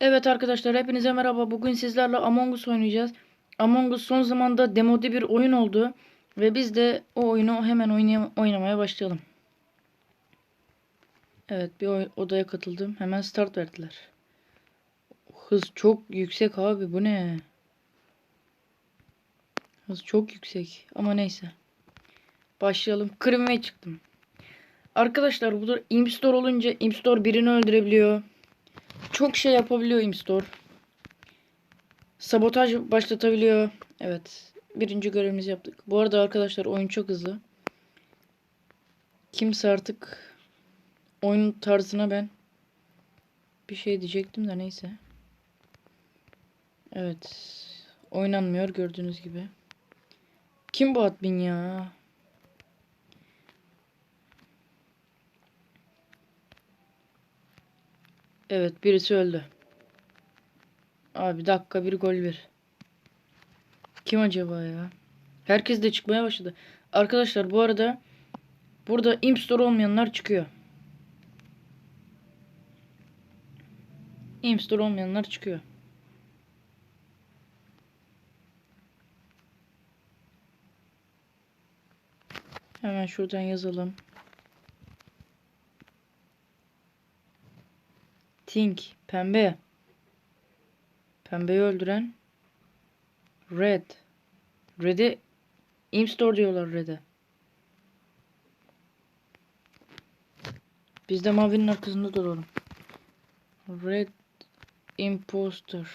Evet arkadaşlar hepinize merhaba. Bugün sizlerle Among Us oynayacağız. Among Us son zamanda demode bir oyun oldu. Ve biz de o oyunu hemen oynaya- oynamaya başlayalım. Evet bir odaya katıldım. Hemen start verdiler. Hız çok yüksek abi bu ne? Hız çok yüksek ama neyse. Başlayalım. Kırmaya çıktım. Arkadaşlar bu da Imstore olunca Imstore birini öldürebiliyor. Çok şey yapabiliyor Imstore. Sabotaj başlatabiliyor. Evet. Birinci görevimizi yaptık. Bu arada arkadaşlar oyun çok hızlı. Kimse artık oyun tarzına ben bir şey diyecektim de neyse. Evet. Oynanmıyor gördüğünüz gibi. Kim bu admin ya? Evet birisi öldü. Abi dakika bir gol bir. Kim acaba ya? Herkes de çıkmaya başladı. Arkadaşlar bu arada burada Imp Store olmayanlar çıkıyor. Imp Store olmayanlar çıkıyor. Hemen şuradan yazalım. Tink pembe. Pembeyi öldüren Red. Red'e Imstore diyorlar Red'e. Biz de mavinin arkasında duralım. Red Imposter.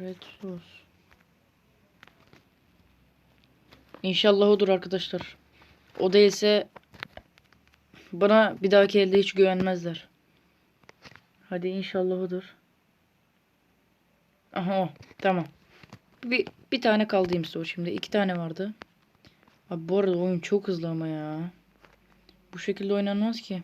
Red Sos. İnşallah odur arkadaşlar. O değilse bana bir dahaki elde hiç güvenmezler. Hadi inşallah odur. Aha o. Tamam. Bir, bir tane kaldı imsto şimdi. iki tane vardı. Abi bu arada oyun çok hızlı ama ya. Bu şekilde oynanmaz ki.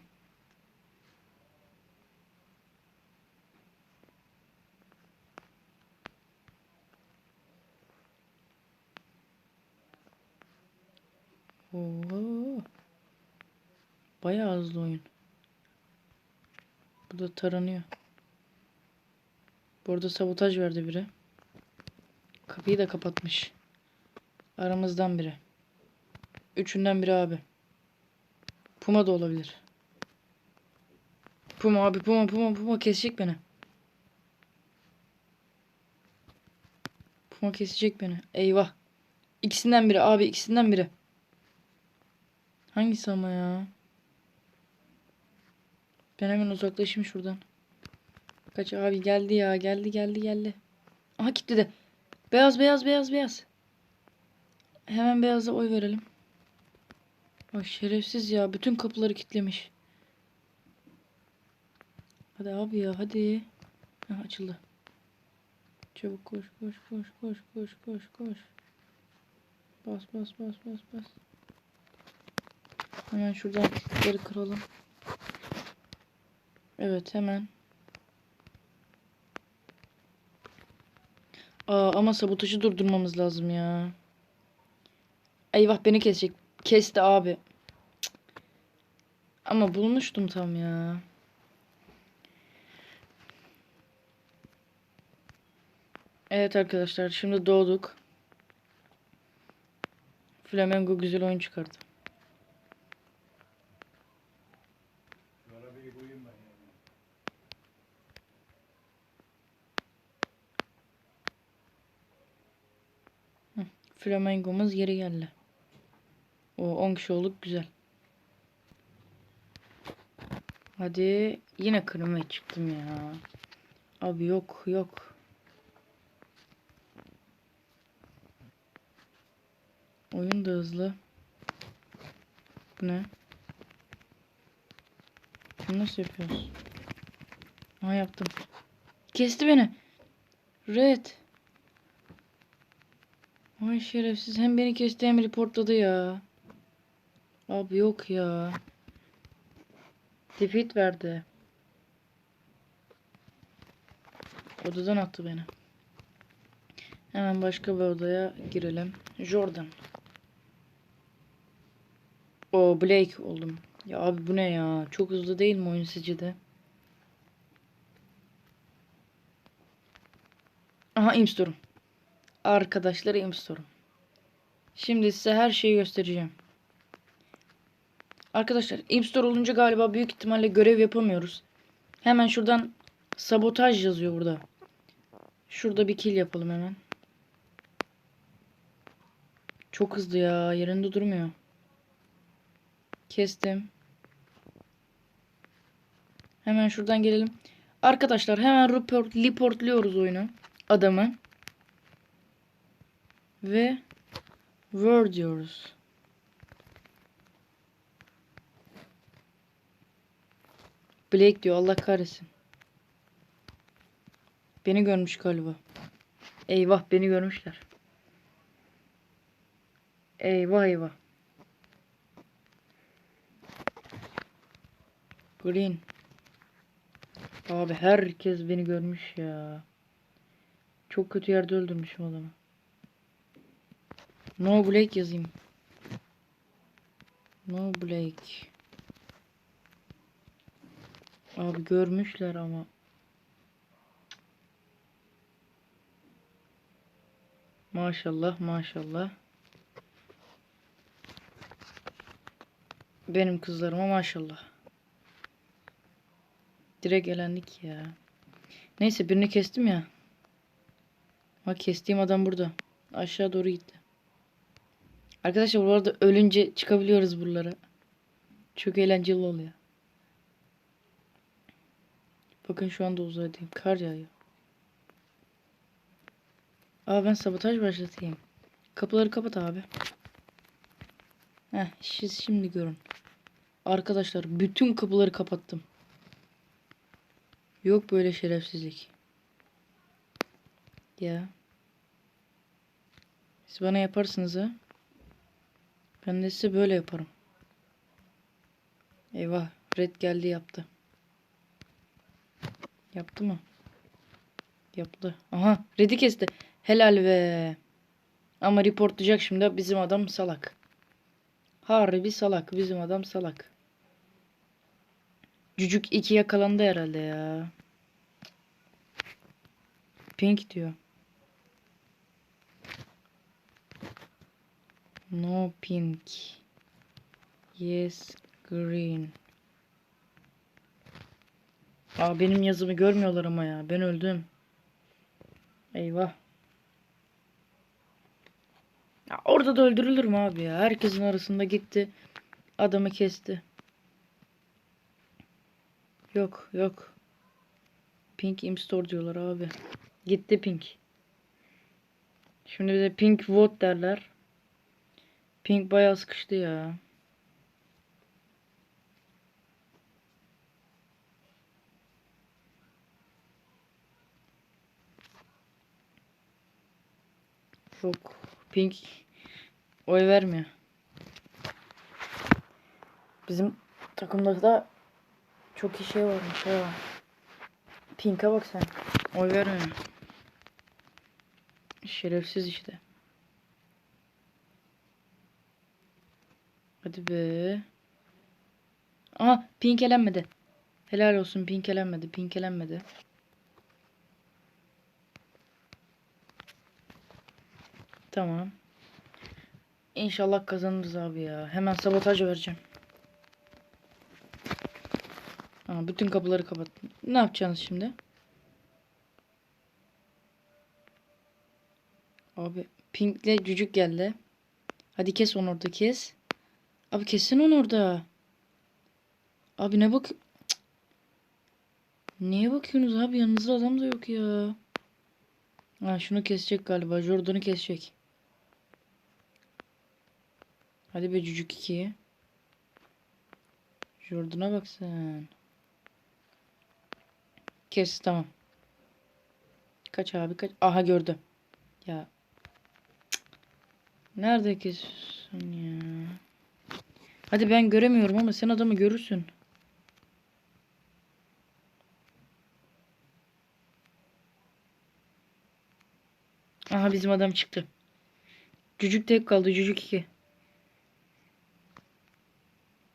Bayağı hızlı oyun. Bu da taranıyor. Burada sabotaj verdi biri. Kapıyı da kapatmış. Aramızdan biri. Üçünden biri abi. Puma da olabilir. Puma abi Puma Puma Puma kesecek beni. Puma kesecek beni. Eyvah. İkisinden biri abi ikisinden biri. Hangisi ama ya? Ben hemen uzaklaşayım şuradan. Kaç abi geldi ya geldi geldi geldi. Aha gitti de. Beyaz beyaz beyaz beyaz. Hemen beyaza oy verelim. Ay şerefsiz ya bütün kapıları kilitlemiş. Hadi abi ya hadi. Heh, açıldı. Çabuk koş koş koş koş koş koş koş. Bas bas bas bas bas. Hemen şuradan kilitleri kıralım. Evet hemen. Aa, ama sabotajı durdurmamız lazım ya. Eyvah beni kesecek. Kesti abi. Cık. Ama bulmuştum tam ya. Evet arkadaşlar şimdi doğduk. Flamengo güzel oyun çıkardı. Flamengomuz geri geldi. O 10 kişi olduk güzel. Hadi yine kırmaya çıktım ya. Abi yok yok. Oyun da hızlı. Bu ne? Bunu nasıl yapıyoruz? Ha yaptım. Kesti beni. Red. Ay şerefsiz hem beni kesti hem reportladı ya. Abi yok ya. Defeat verdi. Odadan attı beni. Hemen başka bir odaya girelim. Jordan. O Blake oldum. Ya abi bu ne ya? Çok hızlı değil mi oyun sizce de? Aha imstorum. Arkadaşlar imstorum. Şimdi size her şeyi göstereceğim. Arkadaşlar imstore olunca galiba büyük ihtimalle görev yapamıyoruz. Hemen şuradan sabotaj yazıyor burada. Şurada bir kill yapalım hemen. Çok hızlı ya. Yerinde durmuyor. Kestim. Hemen şuradan gelelim. Arkadaşlar hemen report, reportluyoruz oyunu. Adamı. Ve word diyoruz. Blake diyor Allah kahretsin. Beni görmüş galiba. Eyvah beni görmüşler. Eyvah eyvah. Green. Abi herkes beni görmüş ya. Çok kötü yerde öldürmüşüm adamı. No Blake yazayım. No Blake. Abi görmüşler ama. Maşallah maşallah. Benim kızlarıma maşallah. Direkt elendik ya. Neyse birini kestim ya. Bak kestiğim adam burada. Aşağı doğru gitti. Arkadaşlar bu arada ölünce çıkabiliyoruz buralara. Çok eğlenceli oluyor. Bakın şu anda uzaydayım. Kar yağıyor. Aa ben sabotaj başlatayım. Kapıları kapat abi. Heh siz şimdi görün. Arkadaşlar bütün kapıları kapattım. Yok böyle şerefsizlik. Ya. Siz bana yaparsınız ha. Ben de size böyle yaparım. Eyvah. Red geldi yaptı. Yaptı mı? Yaptı. Aha. Red'i kesti. Helal be. Ama reportlayacak şimdi bizim adam salak. Harbi salak. Bizim adam salak. Cücük 2 yakalandı herhalde ya. Pink diyor. No pink. Yes green. Aa benim yazımı görmüyorlar ama ya. Ben öldüm. Eyvah. Ya orada da öldürülür mü abi ya? Herkesin arasında gitti. Adamı kesti. Yok yok. Pink imstore diyorlar abi. Gitti Pink. Şimdi bir de Pink vote derler. Pink bayağı sıkıştı ya. Yok. Pink oy vermiyor. Bizim takımda da çok iyi şey varmış ha. Pink'e bak sen. Oy vermiyor. Şerefsiz işte. Hadi be. Aha Pink elenmedi. Helal olsun Pink elenmedi. Pink elenmedi. Tamam. İnşallah kazanırız abi ya. Hemen sabotaj vereceğim. Aa, bütün kapıları kapattım. Ne yapacaksınız şimdi? Abi Pink'le cücük geldi. Hadi kes onu orada kes. Abi kesin onu orada. Abi ne bak... Cık. Niye bakıyorsunuz abi? Yanınızda adam da yok ya. Ha şunu kesecek galiba. Jordan'ı kesecek. Hadi be cücük 2. Jordan'a bak sen. Kes tamam. Kaç abi kaç. Aha gördüm. Ya. Nerede kesiyorsun ya? Hadi ben göremiyorum ama sen adamı görürsün. Aha bizim adam çıktı. Cücük tek kaldı. Cücük 2.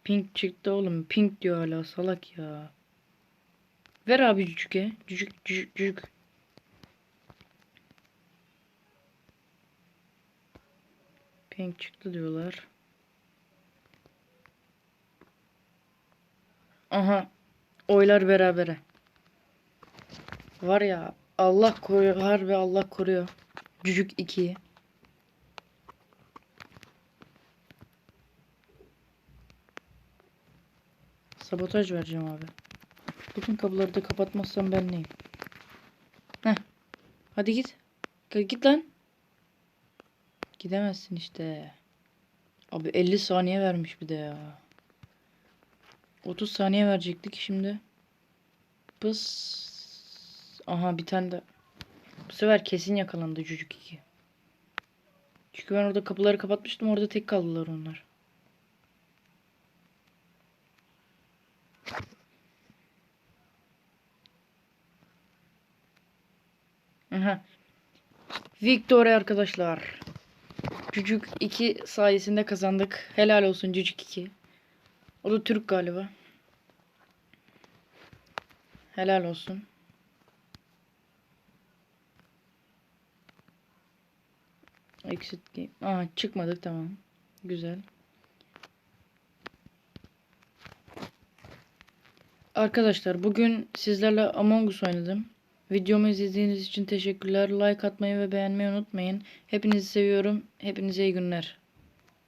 Pink çıktı oğlum. Pink diyor hala salak ya. Ver abi cücüke. Cücük cücük cücük. Pink çıktı diyorlar. Aha. Oylar berabere. Var ya Allah koruyor. Harbi Allah koruyor. Cücük 2'yi. Sabotaj vereceğim abi. Bütün kapıları da kapatmazsam ben neyim? Heh. Hadi git. Git lan. Gidemezsin işte. Abi 50 saniye vermiş bir de ya. 30 saniye verecektik şimdi. Pıs. Aha bir tane de. Bu sefer kesin yakalandı çocuk 2. Çünkü ben orada kapıları kapatmıştım. Orada tek kaldılar onlar. Aha. Victory arkadaşlar. Cücük 2 sayesinde kazandık. Helal olsun Cücük 2. O da Türk galiba. Helal olsun. Exit game. Aa çıkmadı tamam. Güzel. Arkadaşlar bugün sizlerle Among Us oynadım. Videomu izlediğiniz için teşekkürler. Like atmayı ve beğenmeyi unutmayın. Hepinizi seviyorum. Hepinize iyi günler.